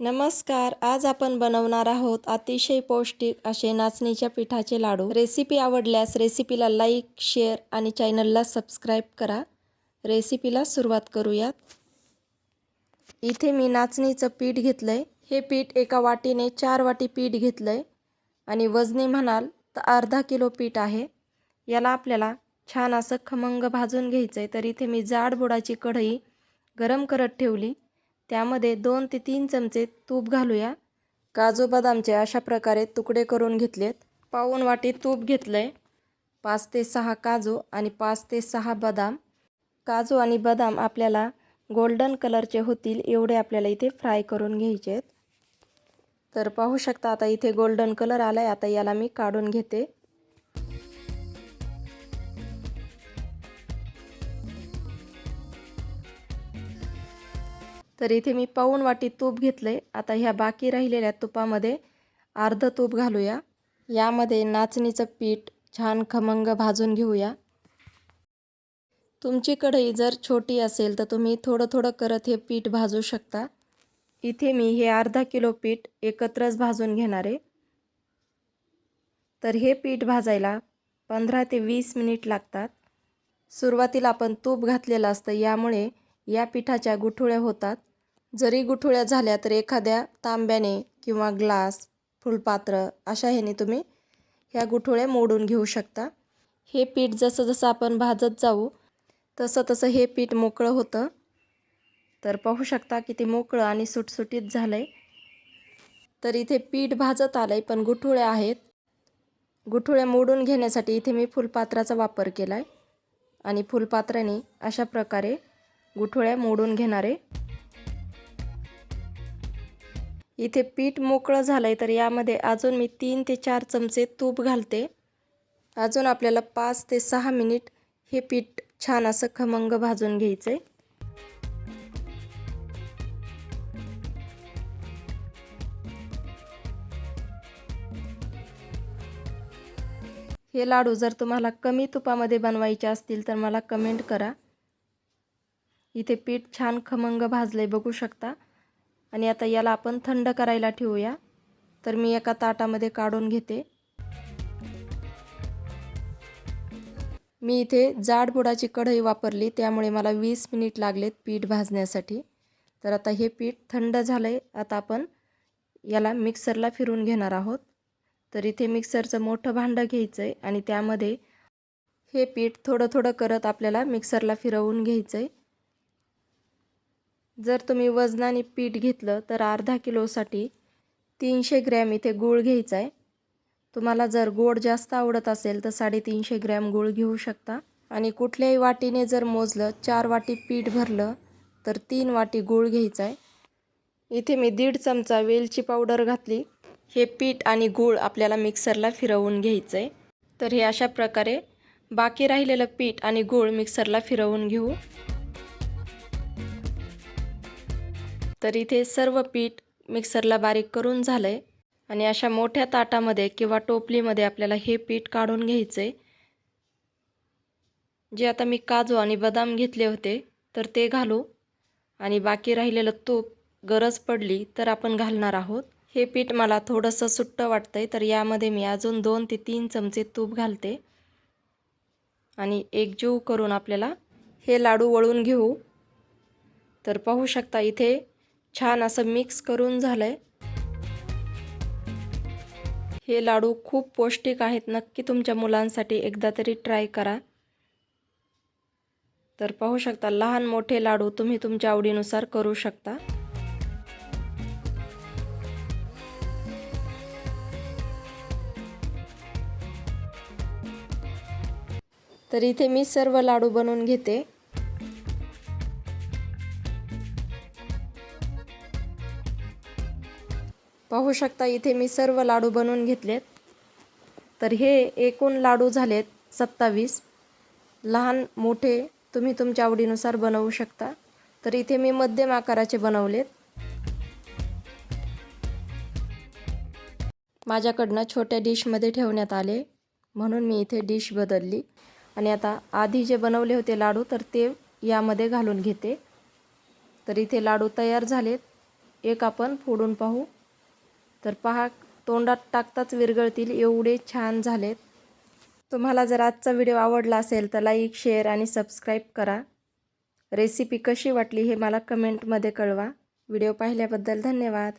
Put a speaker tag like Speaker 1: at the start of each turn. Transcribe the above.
Speaker 1: नमस्कार आज आपण बनवणार आहोत अतिशय पौष्टिक असे नाचणीच्या पिठाचे लाडू. रेसिपी आवडल्यास रेसिपीला लाईक शेअर आणि चॅनलला सबस्क्राईब करा. रेसिपीला सुरुवात करूयात. इथे मी नाचणीचं पीठ घेतलं आहे हे पीठ एका वाटीने चार वाटी पीठ घेतलं आहे आणि वजनी म्हणाल तर अर्धा किलो पीठ आहे. याला आपल्याला छान असं खमंग भाजून घ्यायचं आहे तर इथे मी जाड बुडाची कढई गरम करत ठेवली. त्यामध्ये दोन ते तीन चमचे तूप घालूया. काजू बदामचे अशा प्रकारे तुकडे करून घेतलेत. पाऊन वाटी तूप घेतलं आहे पाच ते सहा काजू आणि पाच ते सहा बदाम. काजू आणि बदाम आपल्याला गोल्डन कलरचे होतील एवढे आपल्याला इथे फ्राय करून घ्यायचे आहेत तर पाहू शकता आता इथे गोल्डन कलर आला आहे आता याला मी काढून घेते. तर इथे मी पाऊन वाटी तूप घेतलं आहे आता ह्या बाकी राहिलेल्या तुपामध्ये अर्ध तूप घालूया. यामध्ये नाचणीचं पीठ छान खमंग भाजून घेऊया. तुमची कढई जर छोटी असेल तर तुम्ही थोडं थोडं करत हे पीठ भाजू शकता. इथे मी हे अर्धा किलो पीठ एकत्रच भाजून घेणार आहे. तर हे पीठ भाजायला पंधरा ते वीस मिनिट लागतात. सुरुवातीला आपण तूप घातलेलं असतं यामुळे या पिठाच्या गुठुळ्या होतात. जरी गुठुळ्या झाल्या तर एखाद्या तांब्याने किंवा ग्लास फुलपात्र अशा ह्याने तुम्ही ह्या गुठुळ्या मोडून घेऊ शकता. हे पीठ जसं जसं आपण भाजत जाऊ तसं तसं हे पीठ मोकळं होतं. तर पाहू शकता की ते मोकळं आणि सुटसुटीत झालं आहे तर इथे पीठ भाजत आलं आहे पण गुठुळ्या आहेत. गुठुळ्या मोडून घेण्यासाठी इथे मी फुलपात्राचा वापर केला आहे आणि फुलपात्राने अशा प्रकारे गुठुळ्या मोडून घेणारे इथे पीठ मोकळं झालं आहे तर यामध्ये अजून मी तीन ते चार चमचे तूप घालते. अजून आपल्याला पाच ते सहा मिनिट हे पीठ छान असं खमंग भाजून घ्यायचं आहे हे लाडू जर तुम्हाला कमी तुपामध्ये बनवायचे असतील तर मला कमेंट करा. इथे पीठ छान खमंग भाजले बघू शकता. आणि आता याला आपण थंड करायला ठेवूया. तर मी एका ताटामध्ये काढून घेते. मी इथे जाड बुडाची कढई वापरली त्यामुळे मला वीस मिनिट लागलेत पीठ भाजण्यासाठी. तर आता हे पीठ थंड झालं आहे आता आपण याला मिक्सरला फिरून घेणार आहोत. तर इथे मिक्सरचं मोठं भांडं घ्यायचं आहे आणि त्यामध्ये हे पीठ थोडं थोडं करत आपल्याला मिक्सरला फिरवून घ्यायचं आहे जर तुम्ही वजनाने पीठ घेतलं तर अर्धा किलोसाठी तीनशे ग्रॅम इथे गूळ घ्यायचा आहे. तुम्हाला जर गोड जास्त आवडत असेल तर साडेतीनशे ग्रॅम गूळ घेऊ शकता. आणि कुठल्याही वाटीने जर मोजलं चार वाटी पीठ भरलं तर तीन वाटी गूळ घ्यायचा आहे. इथे मी दीड चमचा वेलची पावडर घातली. हे पीठ आणि गूळ आपल्याला मिक्सरला फिरवून घ्यायचं आहे. तर हे अशा प्रकारे बाकी राहिलेलं पीठ आणि गूळ मिक्सरला फिरवून घेऊ. तर इथे सर्व पीठ मिक्सरला बारीक करून झालं आहे आणि अशा मोठ्या ताटामध्ये किंवा टोपलीमध्ये आपल्याला हे पीठ काढून घ्यायचं आहे जे आता मी काजू आणि बदाम घेतले होते तर ते घालू. आणि बाकी राहिलेलं तूप गरज पडली तर आपण घालणार आहोत. हे पीठ मला थोडंसं सुट्टं वाटतं आहे तर यामध्ये मी अजून दोन ते तीन चमचे तूप घालते. आणि एकजीव करून आपल्याला हे लाडू वळून घेऊ. तर पाहू शकता इथे छान असं मिक्स करून झालं आहे हे लाडू खूप पौष्टिक आहेत. नक्की तुमच्या मुलांसाठी एकदा तरी ट्राय करा. तर पाहू शकता लहान मोठे लाडू तुम्ही तुमच्या आवडीनुसार करू शकता. तर इथे मी सर्व लाडू बनवून घेते. पाहू शकता इथे मी सर्व लाडू बनवून घेतलेत. तर हे एकूण लाडू झालेत सत्तावीस. लहान मोठे तुम्ही तुमच्या आवडीनुसार बनवू शकता. तर इथे मी मध्यम आकाराचे बनवलेत. माझ्याकडनं छोट्या डिशमध्ये ठेवण्यात आले. म्हणून मी इथे डिश बदलली. आणि आता आधी जे बनवले होते लाडू तर ते यामध्ये घालून घेते. तर इथे लाडू तयार झालेत. एक आपण फोडून पाहू. तर पहा तोंडात टाकताच विरघळतील एवढे छान झालेत. तुम्हाला जर आजचा व्हिडिओ आवडला असेल तर लाईक शेअर आणि सबस्क्राईब करा. रेसिपी कशी वाटली हे मला कमेंटमध्ये कळवा. व्हिडिओ पाहिल्याबद्दल धन्यवाद.